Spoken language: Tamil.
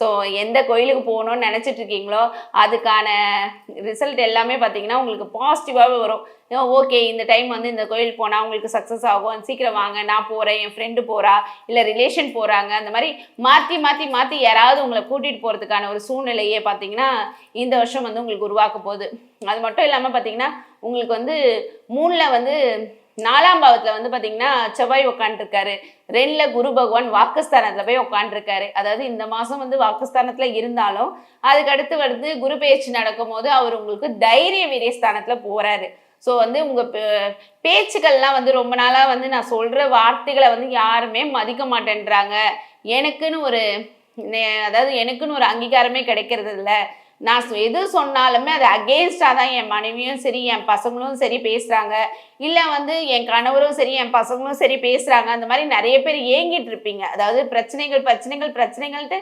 ஸோ எந்த கோயிலுக்கு போகணும்னு நினச்சிட்டு இருக்கீங்களோ அதுக்கான ரிசல்ட் எல்லாமே பார்த்தீங்கன்னா உங்களுக்கு பாசிட்டிவாகவே வரும். ஓகே இந்த டைம் வந்து இந்த கோயில் போனால் உங்களுக்கு சக்ஸஸ் ஆகும். சீக்கிரம் வாங்க நான் போகிறேன் என் ஃப்ரெண்டு போகிறா இல்லை ரிலேஷன் போகிறாங்க அந்த மாதிரி மாற்றி மாற்றி மாற்றி யாராவது உங்களை கூட்டிகிட்டு போகிறதுக்கான ஒரு சூழ்நிலையே பார்த்தீங்கன்னா இந்த வருஷம் வந்து உங்களுக்கு உருவாக்க போகுது. அது மட்டும் இல்லாமல் பார்த்தீங்கன்னா உங்களுக்கு வந்து மூணில் வந்து நாலாம் பாவத்தில் வந்து பார்த்தீங்கன்னா செவ்வாய் உட்காந்துருக்காரு ரெண்டில் குரு பகவான் வாக்குஸ்தானத்தில் போய் உட்காந்துருக்காரு அதாவது இந்த மாதம் வந்து வாக்குஸ்தானத்தில் இருந்தாலும் அதுக்கடுத்து வந்து குரு பயிற்சி நடக்கும்போது அவர் உங்களுக்கு தைரிய வீரியஸ்தானத்தில் போகிறாரு ஸோ வந்து உங்கள் பேச்சுக்கள்லாம் வந்து ரொம்ப நாளாக வந்து நான் சொல்கிற வார்த்தைகளை வந்து யாருமே மதிக்க மாட்டேன்றாங்க. எனக்குன்னு ஒரு அதாவது எனக்குன்னு ஒரு அங்கீகாரமே கிடைக்கிறது இல்லை. நான் சொ- எது சொன்னாலுமே அது அகேன்ஸ்டாக தான் என் மனைவியும் சரி என் பசங்களும் சரி பேசுகிறாங்க இல்லை வந்து என் கணவரும் சரி என் பசங்களும் சரி பேசுகிறாங்க அந்த மாதிரி நிறைய பேர் ஏங்கிட்டு இருப்பீங்க. அதாவது பிரச்சனைகள் பிரச்சனைகள் பிரச்சனைகள்ட்டு